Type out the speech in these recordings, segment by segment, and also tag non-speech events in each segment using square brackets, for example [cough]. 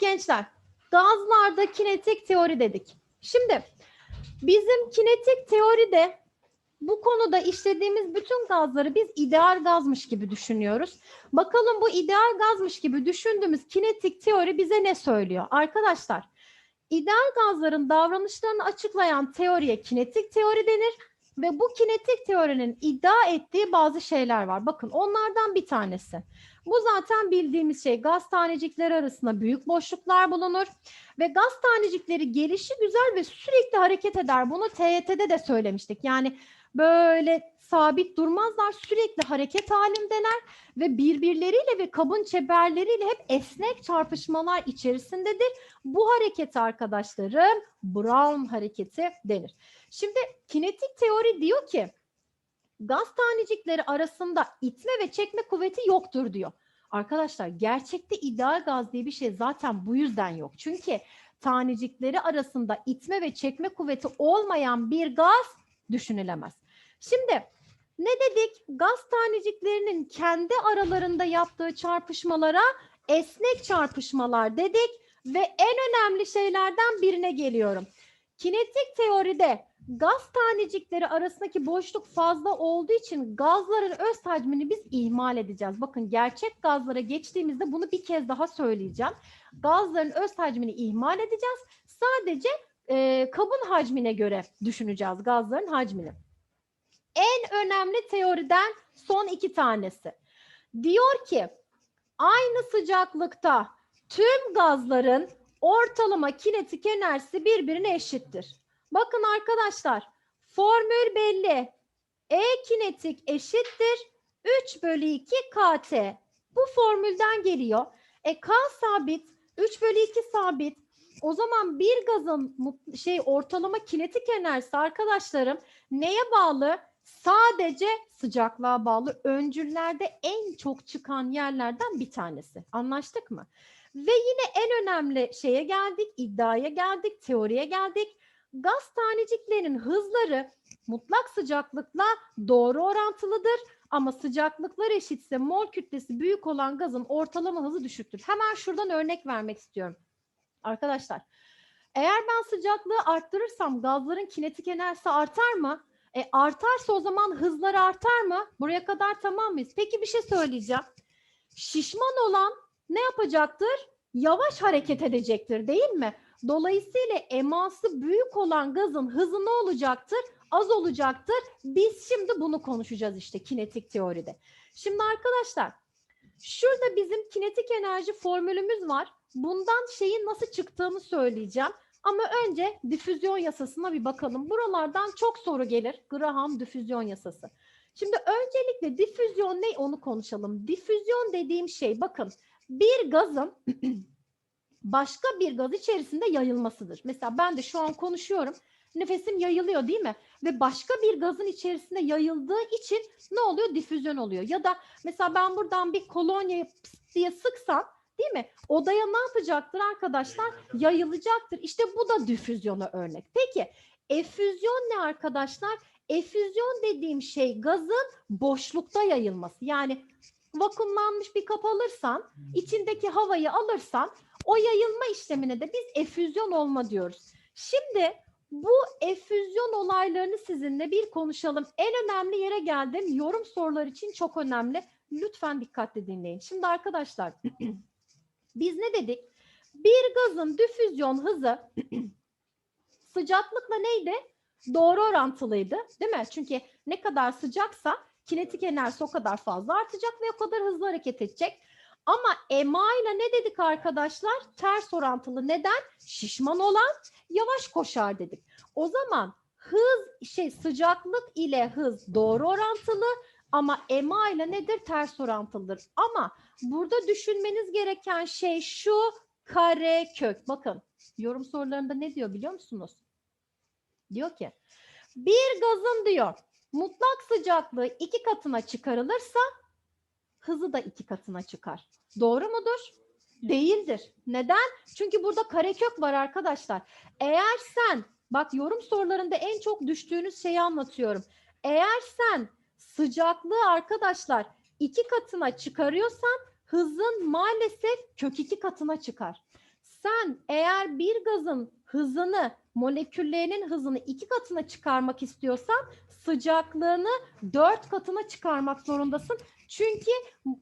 Gençler, gazlarda kinetik teori dedik. Şimdi bizim kinetik teoride bu konuda işlediğimiz bütün gazları biz ideal gazmış gibi düşünüyoruz. Bakalım bu ideal gazmış gibi düşündüğümüz kinetik teori bize ne söylüyor? Arkadaşlar, ideal gazların davranışlarını açıklayan teoriye kinetik teori denir ve bu kinetik teorinin iddia ettiği bazı şeyler var. Bakın onlardan bir tanesi. Bu zaten bildiğimiz şey gaz tanecikleri arasında büyük boşluklar bulunur ve gaz tanecikleri gelişi güzel ve sürekli hareket eder. Bunu TYT'de de söylemiştik. Yani böyle sabit durmazlar sürekli hareket halindeler ve birbirleriyle ve kabın çeperleriyle hep esnek çarpışmalar içerisindedir. Bu hareket arkadaşlarım Brown hareketi denir. Şimdi kinetik teori diyor ki gaz tanecikleri arasında itme ve çekme kuvveti yoktur diyor. Arkadaşlar gerçekte ideal gaz diye bir şey zaten bu yüzden yok. Çünkü tanecikleri arasında itme ve çekme kuvveti olmayan bir gaz düşünülemez. Şimdi ne dedik? Gaz taneciklerinin kendi aralarında yaptığı çarpışmalara esnek çarpışmalar dedik ve en önemli şeylerden birine geliyorum. Kinetik teoride gaz tanecikleri arasındaki boşluk fazla olduğu için gazların öz hacmini biz ihmal edeceğiz. Bakın gerçek gazlara geçtiğimizde bunu bir kez daha söyleyeceğim. Gazların öz hacmini ihmal edeceğiz. Sadece e, kabın hacmine göre düşüneceğiz gazların hacmini. En önemli teoriden son iki tanesi. Diyor ki aynı sıcaklıkta tüm gazların ortalama kinetik enerjisi birbirine eşittir. Bakın arkadaşlar formül belli. E kinetik eşittir 3 bölü 2 KT. Bu formülden geliyor. E K sabit 3 bölü 2 sabit. O zaman bir gazın şey ortalama kinetik enerjisi arkadaşlarım neye bağlı? Sadece sıcaklığa bağlı öncüllerde en çok çıkan yerlerden bir tanesi. Anlaştık mı? Ve yine en önemli şeye geldik, iddiaya geldik, teoriye geldik. Gaz taneciklerinin hızları mutlak sıcaklıkla doğru orantılıdır ama sıcaklıklar eşitse mol kütlesi büyük olan gazın ortalama hızı düşüktür. Hemen şuradan örnek vermek istiyorum. Arkadaşlar, eğer ben sıcaklığı arttırırsam gazların kinetik enerjisi artar mı? E artarsa o zaman hızları artar mı? Buraya kadar tamam mıyız? Peki bir şey söyleyeceğim. Şişman olan ne yapacaktır? Yavaş hareket edecektir değil mi? Dolayısıyla eması büyük olan gazın hızı ne olacaktır? Az olacaktır. Biz şimdi bunu konuşacağız işte kinetik teoride. Şimdi arkadaşlar şurada bizim kinetik enerji formülümüz var. Bundan şeyin nasıl çıktığını söyleyeceğim. Ama önce difüzyon yasasına bir bakalım. Buralardan çok soru gelir. Graham difüzyon yasası. Şimdi öncelikle difüzyon ne onu konuşalım. Difüzyon dediğim şey bakın bir gazın [clears throat] başka bir gaz içerisinde yayılmasıdır. Mesela ben de şu an konuşuyorum. Nefesim yayılıyor değil mi? Ve başka bir gazın içerisinde yayıldığı için ne oluyor? Difüzyon oluyor. Ya da mesela ben buradan bir kolonya diye sıksam değil mi? Odaya ne yapacaktır arkadaşlar? Yayılacaktır. İşte bu da difüzyona örnek. Peki efüzyon ne arkadaşlar? Efüzyon dediğim şey gazın boşlukta yayılması. Yani vakumlanmış bir kap alırsan, içindeki havayı alırsan o yayılma işlemine de biz efüzyon olma diyoruz. Şimdi bu efüzyon olaylarını sizinle bir konuşalım. En önemli yere geldim. Yorum sorular için çok önemli. Lütfen dikkatli dinleyin. Şimdi arkadaşlar [clears throat] biz ne dedik? Bir gazın difüzyon hızı [clears throat] sıcaklıkla neydi? Doğru orantılıydı değil mi? Çünkü ne kadar sıcaksa kinetik enerjisi o kadar fazla artacak ve o kadar hızlı hareket edecek. Ama EMA ile ne dedik arkadaşlar? Ters orantılı. Neden? Şişman olan yavaş koşar dedik. O zaman hız şey sıcaklık ile hız doğru orantılı ama EMA ile nedir? Ters orantılıdır. Ama burada düşünmeniz gereken şey şu kare kök. Bakın yorum sorularında ne diyor biliyor musunuz? Diyor ki bir gazın diyor mutlak sıcaklığı iki katına çıkarılırsa hızı da iki katına çıkar. Doğru mudur? Değildir. Neden? Çünkü burada karekök var arkadaşlar. Eğer sen bak yorum sorularında en çok düştüğünüz şeyi anlatıyorum. Eğer sen sıcaklığı arkadaşlar iki katına çıkarıyorsan hızın maalesef kök iki katına çıkar. Sen eğer bir gazın hızını, moleküllerinin hızını iki katına çıkarmak istiyorsan sıcaklığını dört katına çıkarmak zorundasın. Çünkü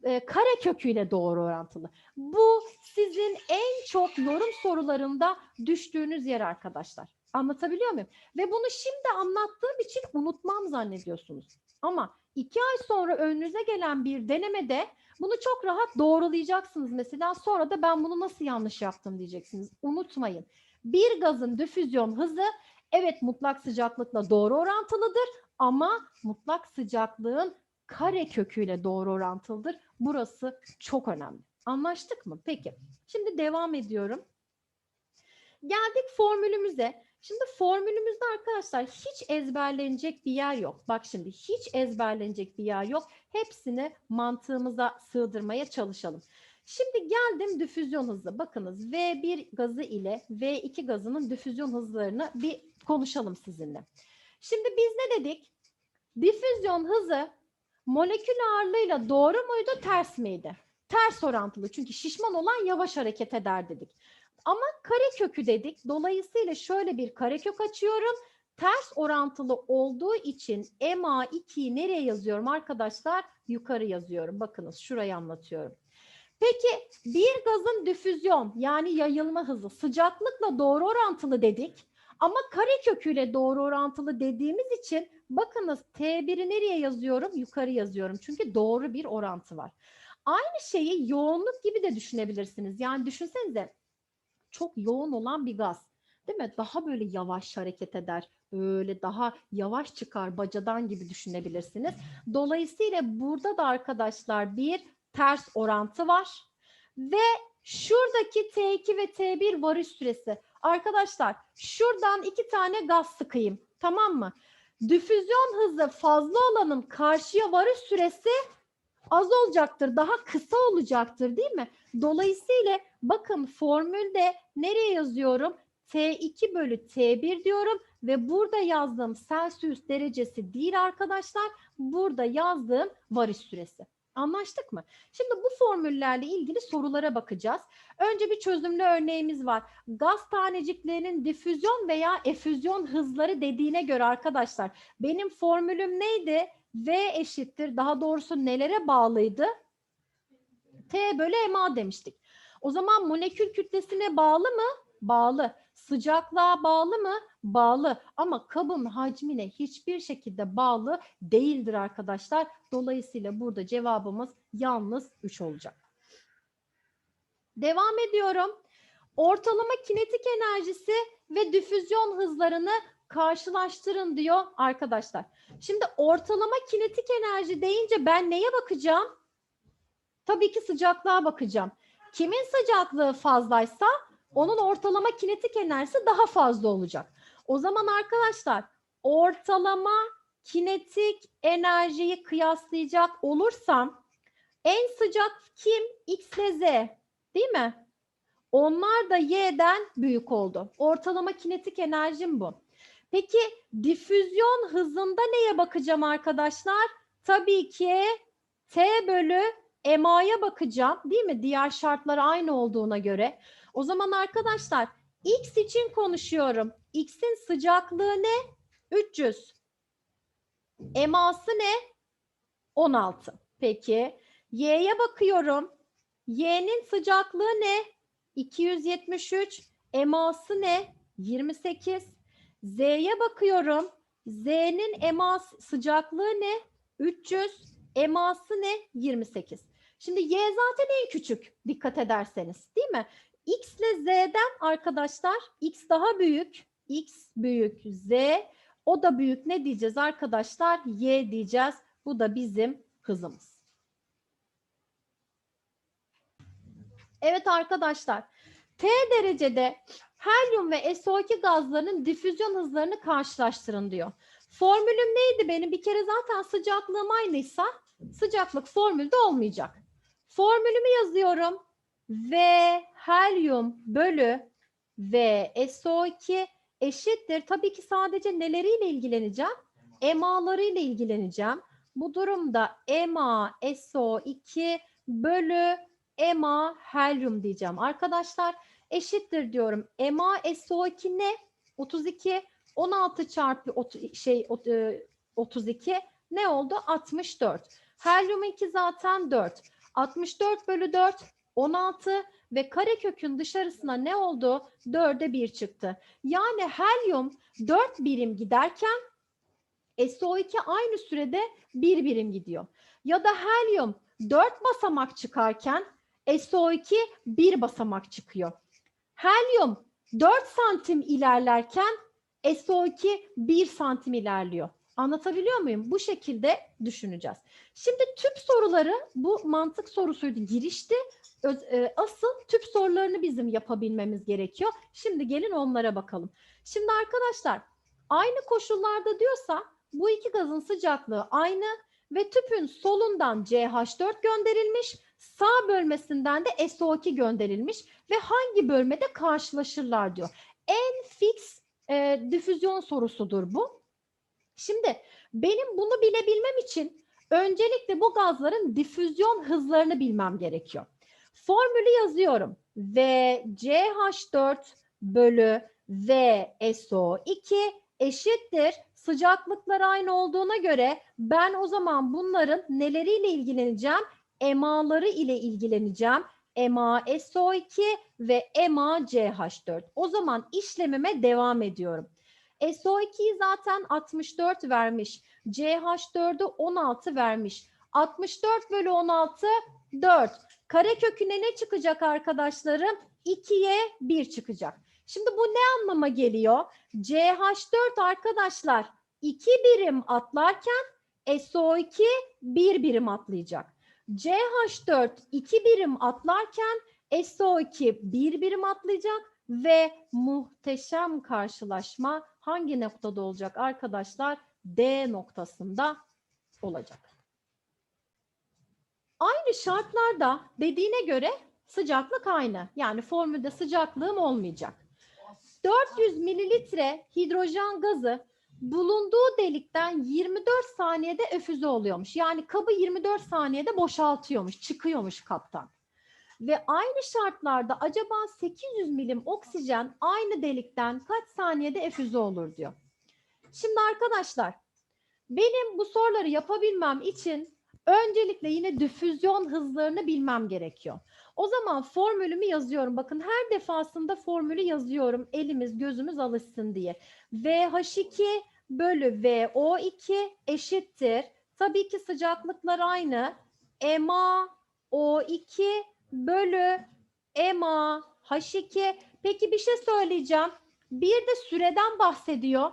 e, kare köküyle doğru orantılı. Bu sizin en çok yorum sorularında düştüğünüz yer arkadaşlar. Anlatabiliyor muyum? Ve bunu şimdi anlattığım için unutmam zannediyorsunuz. Ama iki ay sonra önünüze gelen bir denemede bunu çok rahat doğrulayacaksınız mesela. Sonra da ben bunu nasıl yanlış yaptım diyeceksiniz. Unutmayın. Bir gazın difüzyon hızı evet mutlak sıcaklıkla doğru orantılıdır ama mutlak sıcaklığın kare köküyle doğru orantılıdır. Burası çok önemli. Anlaştık mı? Peki. Şimdi devam ediyorum. Geldik formülümüze. Şimdi formülümüzde arkadaşlar hiç ezberlenecek bir yer yok. Bak şimdi hiç ezberlenecek bir yer yok. Hepsini mantığımıza sığdırmaya çalışalım. Şimdi geldim difüzyon hızı. Bakınız V1 gazı ile V2 gazının difüzyon hızlarını bir konuşalım sizinle. Şimdi biz ne dedik? Difüzyon hızı molekül ağırlığıyla doğru muydu, ters miydi? Ters orantılı. Çünkü şişman olan yavaş hareket eder dedik. Ama kare kökü dedik. Dolayısıyla şöyle bir kare kök açıyorum. Ters orantılı olduğu için MA2'yi nereye yazıyorum arkadaşlar? Yukarı yazıyorum. Bakınız şurayı anlatıyorum. Peki bir gazın difüzyon yani yayılma hızı sıcaklıkla doğru orantılı dedik. Ama kare köküyle doğru orantılı dediğimiz için bakınız T1'i nereye yazıyorum? Yukarı yazıyorum. Çünkü doğru bir orantı var. Aynı şeyi yoğunluk gibi de düşünebilirsiniz. Yani düşünsenize çok yoğun olan bir gaz. Değil mi? Daha böyle yavaş hareket eder. Böyle daha yavaş çıkar bacadan gibi düşünebilirsiniz. Dolayısıyla burada da arkadaşlar bir ters orantı var. Ve şuradaki T2 ve T1 varış süresi. Arkadaşlar şuradan iki tane gaz sıkayım. Tamam mı? Difüzyon hızı fazla olanın karşıya varış süresi az olacaktır. Daha kısa olacaktır değil mi? Dolayısıyla bakın formülde nereye yazıyorum? T2 bölü T1 diyorum ve burada yazdığım Celsius derecesi değil arkadaşlar. Burada yazdığım varış süresi. Anlaştık mı? Şimdi bu formüllerle ilgili sorulara bakacağız. Önce bir çözümlü örneğimiz var. Gaz taneciklerinin difüzyon veya efüzyon hızları dediğine göre arkadaşlar benim formülüm neydi? V eşittir. Daha doğrusu nelere bağlıydı? T bölü MA demiştik. O zaman molekül kütlesine bağlı mı? Bağlı. Sıcaklığa bağlı mı? Bağlı. Ama kabın hacmine hiçbir şekilde bağlı değildir arkadaşlar. Dolayısıyla burada cevabımız yalnız 3 olacak. Devam ediyorum. Ortalama kinetik enerjisi ve difüzyon hızlarını karşılaştırın diyor arkadaşlar. Şimdi ortalama kinetik enerji deyince ben neye bakacağım? Tabii ki sıcaklığa bakacağım. Kimin sıcaklığı fazlaysa onun ortalama kinetik enerjisi daha fazla olacak. O zaman arkadaşlar ortalama kinetik enerjiyi kıyaslayacak olursam en sıcak kim? X ile Z değil mi? Onlar da Y'den büyük oldu. Ortalama kinetik enerjim bu. Peki difüzyon hızında neye bakacağım arkadaşlar? Tabii ki T bölü MA'ya bakacağım değil mi? Diğer şartlar aynı olduğuna göre. O zaman arkadaşlar X için konuşuyorum. X'in sıcaklığı ne? 300. MA'sı ne? 16. Peki Y'ye bakıyorum. Y'nin sıcaklığı ne? 273. MA'sı ne? 28. Z'ye bakıyorum. Z'nin MA sıcaklığı ne? 300. MA'sı ne? 28. Şimdi Y zaten en küçük dikkat ederseniz değil mi? X ile Z'den arkadaşlar X daha büyük. X büyük Z. O da büyük ne diyeceğiz arkadaşlar? Y diyeceğiz. Bu da bizim hızımız. Evet arkadaşlar. T derecede helyum ve SO2 gazlarının difüzyon hızlarını karşılaştırın diyor. Formülüm neydi benim? Bir kere zaten sıcaklığım aynıysa sıcaklık formülde olmayacak. Formülümü yazıyorum. V helyum bölü V SO2 eşittir. Tabii ki sadece neleriyle ilgileneceğim? EMA'larıyla ilgileneceğim. Bu durumda EMA SO2 bölü EMA helyum diyeceğim arkadaşlar. Eşittir diyorum. EMA SO2 ne? 32. 16 çarpı şey ot- e, 32 ne oldu? 64. Helyum 2 zaten 4. 64 bölü 4 16 ve karekökün dışarısına ne oldu? 4'e 1 çıktı. Yani helyum 4 birim giderken SO2 aynı sürede 1 birim gidiyor. Ya da helyum 4 basamak çıkarken SO2 1 basamak çıkıyor. Helyum 4 santim ilerlerken SO2 1 santim ilerliyor. Anlatabiliyor muyum? Bu şekilde düşüneceğiz. Şimdi tüp soruları bu mantık sorusuydu. Girişti. Öz- e, asıl tüp sorularını bizim yapabilmemiz gerekiyor. Şimdi gelin onlara bakalım. Şimdi arkadaşlar aynı koşullarda diyorsa bu iki gazın sıcaklığı aynı ve tüpün solundan CH4 gönderilmiş, sağ bölmesinden de SO2 gönderilmiş ve hangi bölmede karşılaşırlar diyor. En fix e, difüzyon sorusudur bu. Şimdi benim bunu bilebilmem için öncelikle bu gazların difüzyon hızlarını bilmem gerekiyor. Formülü yazıyorum. V CH4 bölü V SO2 eşittir. Sıcaklıklar aynı olduğuna göre ben o zaman bunların neleriyle ilgileneceğim? EMA'ları ile ilgileneceğim. EMA SO2 ve EMA CH4. O zaman işlemime devam ediyorum. SO2'yi zaten 64 vermiş. CH4'ü 16 vermiş. 64 bölü 16 4. Kareköküne ne çıkacak arkadaşlarım? 2'ye 1 çıkacak. Şimdi bu ne anlama geliyor? CH4 arkadaşlar 2 birim atlarken SO2 1 birim atlayacak. CH4 2 birim atlarken SO2 1 birim atlayacak ve muhteşem karşılaşma hangi noktada olacak arkadaşlar? D noktasında olacak. Aynı şartlarda dediğine göre sıcaklık aynı. Yani formülde sıcaklığım olmayacak. 400 mililitre hidrojen gazı bulunduğu delikten 24 saniyede öfüze oluyormuş. Yani kabı 24 saniyede boşaltıyormuş, çıkıyormuş kaptan. Ve aynı şartlarda acaba 800 milim oksijen aynı delikten kaç saniyede efüze olur diyor. Şimdi arkadaşlar benim bu soruları yapabilmem için öncelikle yine difüzyon hızlarını bilmem gerekiyor. O zaman formülümü yazıyorum. Bakın her defasında formülü yazıyorum. Elimiz gözümüz alışsın diye. VH2 bölü VO2 eşittir. Tabii ki sıcaklıklar aynı. MA O2 bölü EMA H2. Peki bir şey söyleyeceğim. Bir de süreden bahsediyor.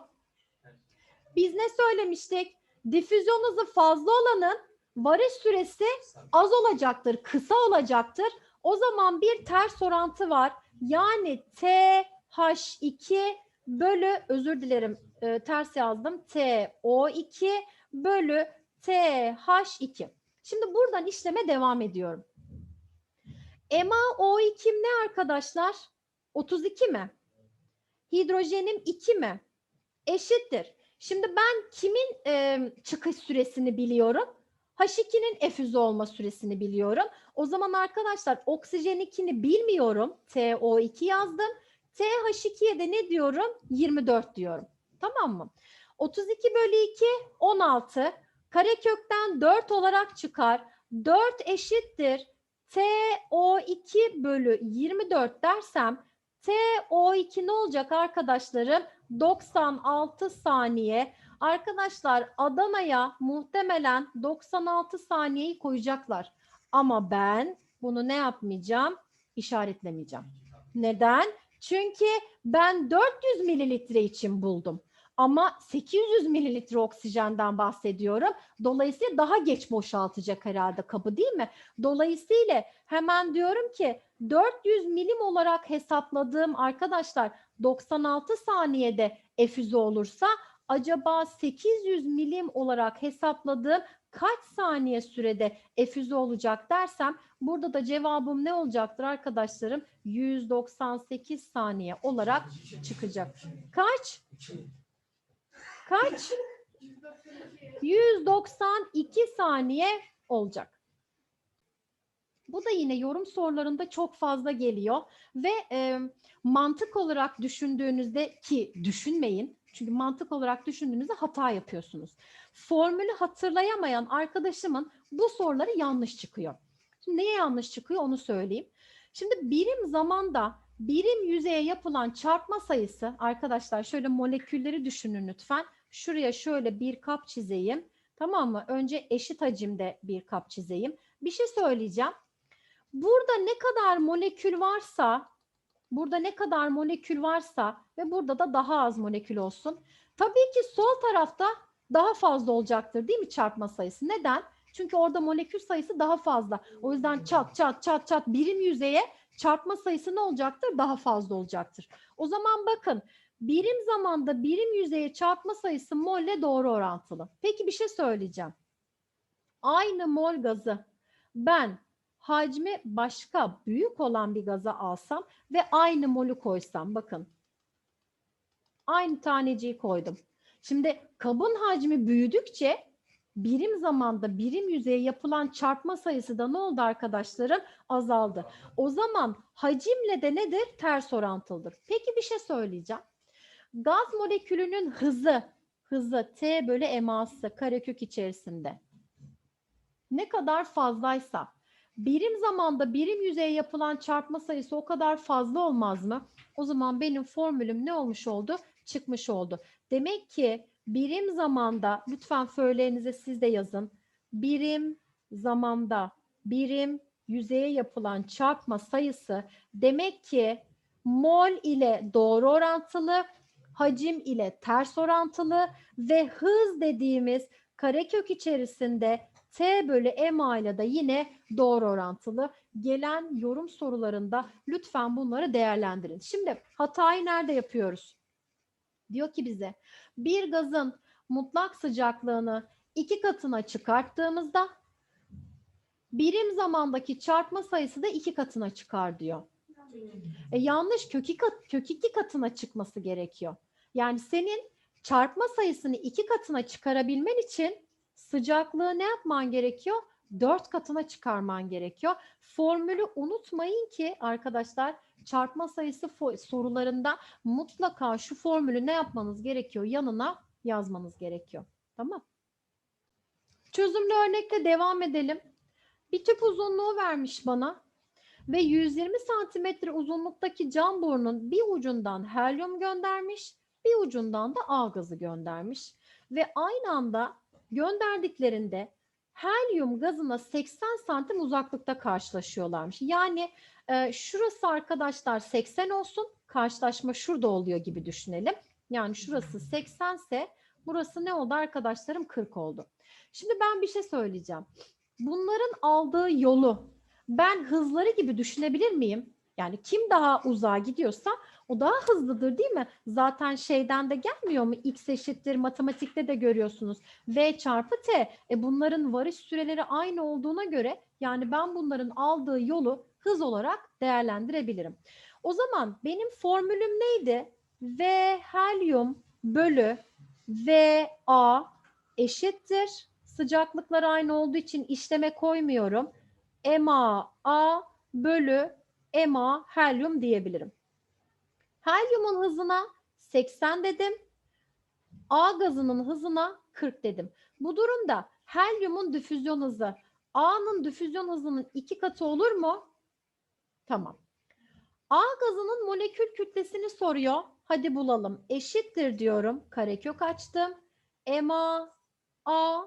Biz ne söylemiştik? Difüzyon hızı fazla olanın varış süresi az olacaktır, kısa olacaktır. O zaman bir ters orantı var. Yani TH2 bölü özür dilerim e, ters yazdım. TO2 bölü TH2. Şimdi buradan işleme devam ediyorum. MaO2 ne arkadaşlar? 32 mi? Hidrojenim 2 mi? Eşittir. Şimdi ben kimin e, çıkış süresini biliyorum? H2'nin efüze olma süresini biliyorum. O zaman arkadaşlar oksijen 2'ni bilmiyorum. TO2 yazdım. TH2'ye de ne diyorum? 24 diyorum. Tamam mı? 32 bölü 2 16. Karekökten 4 olarak çıkar. 4 eşittir. TO2 bölü 24 dersem TO2 ne olacak arkadaşlarım? 96 saniye. Arkadaşlar Adana'ya muhtemelen 96 saniyeyi koyacaklar. Ama ben bunu ne yapmayacağım? İşaretlemeyeceğim. Neden? Çünkü ben 400 mililitre için buldum. Ama 800 mililitre oksijenden bahsediyorum. Dolayısıyla daha geç boşaltacak herhalde kabı değil mi? Dolayısıyla hemen diyorum ki 400 milim olarak hesapladığım arkadaşlar 96 saniyede efüze olursa acaba 800 milim olarak hesapladığım kaç saniye sürede efüze olacak dersem burada da cevabım ne olacaktır arkadaşlarım? 198 saniye olarak çıkacak. Kaç? Kaç? 192 saniye olacak. Bu da yine yorum sorularında çok fazla geliyor ve e, mantık olarak düşündüğünüzde ki düşünmeyin. Çünkü mantık olarak düşündüğünüzde hata yapıyorsunuz. Formülü hatırlayamayan arkadaşımın bu soruları yanlış çıkıyor. Şimdi neye yanlış çıkıyor onu söyleyeyim. Şimdi birim zamanda birim yüzeye yapılan çarpma sayısı arkadaşlar şöyle molekülleri düşünün lütfen. Şuraya şöyle bir kap çizeyim. Tamam mı? Önce eşit hacimde bir kap çizeyim. Bir şey söyleyeceğim. Burada ne kadar molekül varsa, burada ne kadar molekül varsa ve burada da daha az molekül olsun. Tabii ki sol tarafta daha fazla olacaktır değil mi çarpma sayısı? Neden? Çünkü orada molekül sayısı daha fazla. O yüzden çat çat çat çat birim yüzeye çarpma sayısı ne olacaktır? Daha fazla olacaktır. O zaman bakın birim zamanda birim yüzeye çarpma sayısı molle doğru orantılı. Peki bir şey söyleyeceğim. Aynı mol gazı ben hacmi başka büyük olan bir gaza alsam ve aynı molü koysam bakın. Aynı taneciyi koydum. Şimdi kabın hacmi büyüdükçe birim zamanda birim yüzeye yapılan çarpma sayısı da ne oldu arkadaşlarım? Azaldı. O zaman hacimle de nedir? Ters orantılıdır. Peki bir şey söyleyeceğim. Gaz molekülünün hızı, hızı T bölü eması karekök içerisinde ne kadar fazlaysa birim zamanda birim yüzeye yapılan çarpma sayısı o kadar fazla olmaz mı? O zaman benim formülüm ne olmuş oldu? Çıkmış oldu. Demek ki birim zamanda lütfen föylerinize siz de yazın. Birim zamanda birim yüzeye yapılan çarpma sayısı demek ki mol ile doğru orantılı, hacim ile ters orantılı ve hız dediğimiz karekök içerisinde T bölü EMA ile de yine doğru orantılı. Gelen yorum sorularında lütfen bunları değerlendirin. Şimdi hatayı nerede yapıyoruz? Diyor ki bize bir gazın mutlak sıcaklığını iki katına çıkarttığımızda birim zamandaki çarpma sayısı da iki katına çıkar diyor. E, yanlış kök iki, kat, kök iki katına çıkması gerekiyor. Yani senin çarpma sayısını iki katına çıkarabilmen için sıcaklığı ne yapman gerekiyor? Dört katına çıkarman gerekiyor. Formülü unutmayın ki arkadaşlar çarpma sayısı sorularında mutlaka şu formülü ne yapmanız gerekiyor? Yanına yazmanız gerekiyor. Tamam. Çözümlü örnekle devam edelim. Bir tüp uzunluğu vermiş bana ve 120 santimetre uzunluktaki cam borunun bir ucundan helyum göndermiş, bir ucundan da A gazı göndermiş ve aynı anda gönderdiklerinde helyum gazına 80 santim uzaklıkta karşılaşıyorlarmış. Yani e, şurası arkadaşlar 80 olsun, karşılaşma şurada oluyor gibi düşünelim. Yani şurası 80 ise burası ne oldu arkadaşlarım 40 oldu. Şimdi ben bir şey söyleyeceğim. Bunların aldığı yolu ben hızları gibi düşünebilir miyim? Yani kim daha uzağa gidiyorsa o daha hızlıdır değil mi? Zaten şeyden de gelmiyor mu? X eşittir matematikte de görüyorsunuz. V çarpı T. E bunların varış süreleri aynı olduğuna göre yani ben bunların aldığı yolu hız olarak değerlendirebilirim. O zaman benim formülüm neydi? V helyum bölü V A eşittir. Sıcaklıklar aynı olduğu için işleme koymuyorum. MA A bölü MA helyum diyebilirim. Helyumun hızına 80 dedim. A gazının hızına 40 dedim. Bu durumda helyumun difüzyon hızı A'nın difüzyon hızının iki katı olur mu? Tamam. A gazının molekül kütlesini soruyor. Hadi bulalım. Eşittir diyorum. Karekök açtım. MA A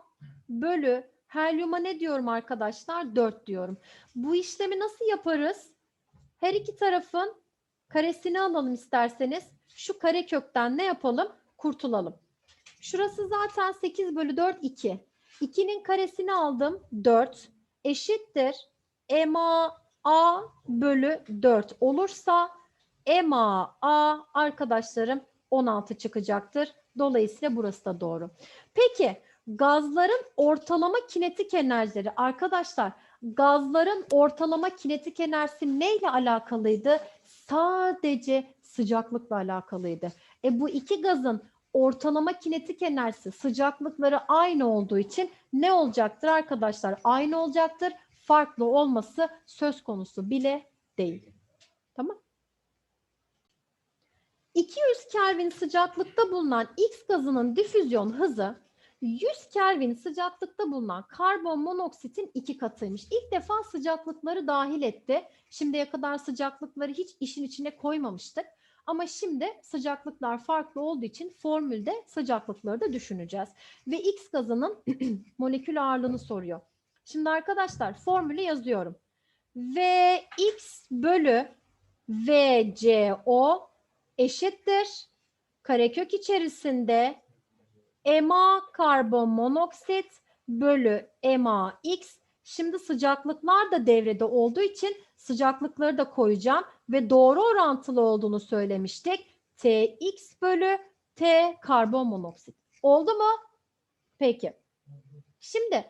bölü helyuma ne diyorum arkadaşlar? 4 diyorum. Bu işlemi nasıl yaparız? Her iki tarafın karesini alalım isterseniz. Şu kare kökten ne yapalım? Kurtulalım. Şurası zaten 8 bölü 4 2. 2'nin karesini aldım 4 eşittir. MA A bölü 4 olursa MA A arkadaşlarım 16 çıkacaktır. Dolayısıyla burası da doğru. Peki gazların ortalama kinetik enerjileri arkadaşlar gazların ortalama kinetik enerjisi neyle alakalıydı? Sadece sıcaklıkla alakalıydı. E bu iki gazın ortalama kinetik enerjisi sıcaklıkları aynı olduğu için ne olacaktır arkadaşlar? Aynı olacaktır. farklı olması söz konusu bile değil. Tamam. 200 Kelvin sıcaklıkta bulunan X gazının difüzyon hızı 100 Kelvin sıcaklıkta bulunan karbon monoksitin iki katıymış. İlk defa sıcaklıkları dahil etti. Şimdiye kadar sıcaklıkları hiç işin içine koymamıştık. Ama şimdi sıcaklıklar farklı olduğu için formülde sıcaklıkları da düşüneceğiz. Ve X gazının [clears throat] molekül ağırlığını soruyor. Şimdi arkadaşlar formülü yazıyorum. Vx bölü VCO eşittir. Karekök içerisinde MA karbon monoksit bölü MAX. Şimdi sıcaklıklar da devrede olduğu için sıcaklıkları da koyacağım ve doğru orantılı olduğunu söylemiştik. Tx bölü T karbon monoksit. Oldu mu? Peki. Şimdi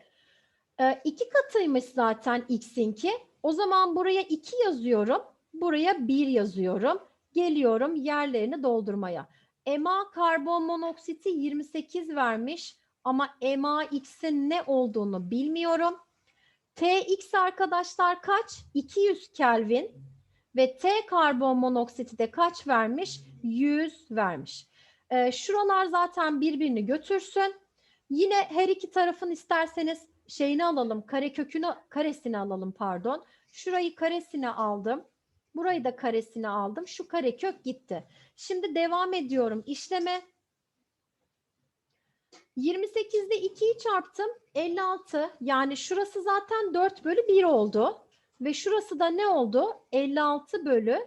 e, iki katıymış zaten x'inki. O zaman buraya 2 yazıyorum. Buraya 1 yazıyorum. Geliyorum yerlerini doldurmaya. EMA karbon monoksiti 28 vermiş ama EMAX'in ne olduğunu bilmiyorum. TX arkadaşlar kaç? 200 Kelvin ve T karbon monoksiti de kaç vermiş? 100 vermiş. Ee, şuralar zaten birbirini götürsün. Yine her iki tarafın isterseniz şeyini alalım, karekökünü, karesini alalım pardon. Şurayı karesine aldım. Burayı da karesine aldım. Şu karekök gitti. Şimdi devam ediyorum işleme. 28'de 2'yi çarptım. 56. Yani şurası zaten 4 bölü 1 oldu. Ve şurası da ne oldu? 56 bölü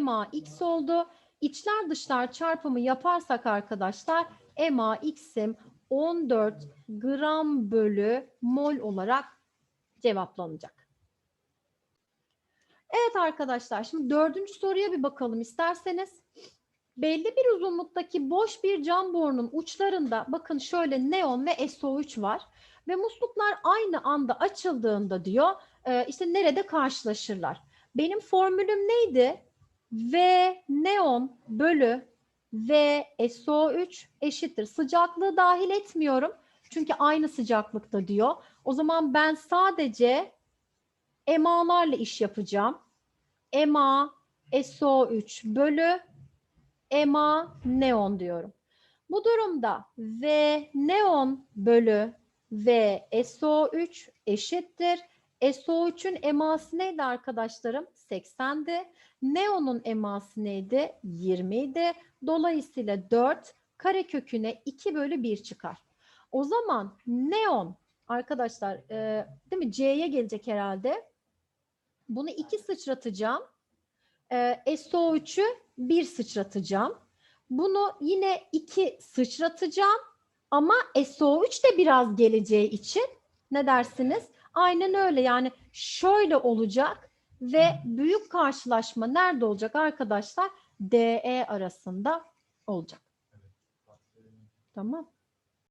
MA x oldu. İçler dışlar çarpımı yaparsak arkadaşlar MA x'im 14 gram bölü mol olarak cevaplanacak. Evet arkadaşlar şimdi dördüncü soruya bir bakalım isterseniz. Belli bir uzunluktaki boş bir cam borunun uçlarında bakın şöyle neon ve SO3 var. Ve musluklar aynı anda açıldığında diyor e, işte nerede karşılaşırlar. Benim formülüm neydi? V neon bölü V SO3 eşittir. Sıcaklığı dahil etmiyorum. Çünkü aynı sıcaklıkta diyor. O zaman ben sadece EMA'larla iş yapacağım. EMA SO3 bölü EMA neon diyorum. Bu durumda V neon bölü V SO3 eşittir. SO3'ün eması neydi arkadaşlarım? 80'di. Neon'un eması neydi? 20 idi. Dolayısıyla 4 kareköküne 2 bölü 1 çıkar. O zaman neon arkadaşlar e, değil mi? C'ye gelecek herhalde. Bunu 2 sıçratacağım. E, SO3'ü 1 sıçratacağım. Bunu yine 2 sıçratacağım. Ama SO3 de biraz geleceği için ne dersiniz? Aynen öyle yani şöyle olacak ve büyük karşılaşma nerede olacak arkadaşlar? DE arasında olacak. Tamam.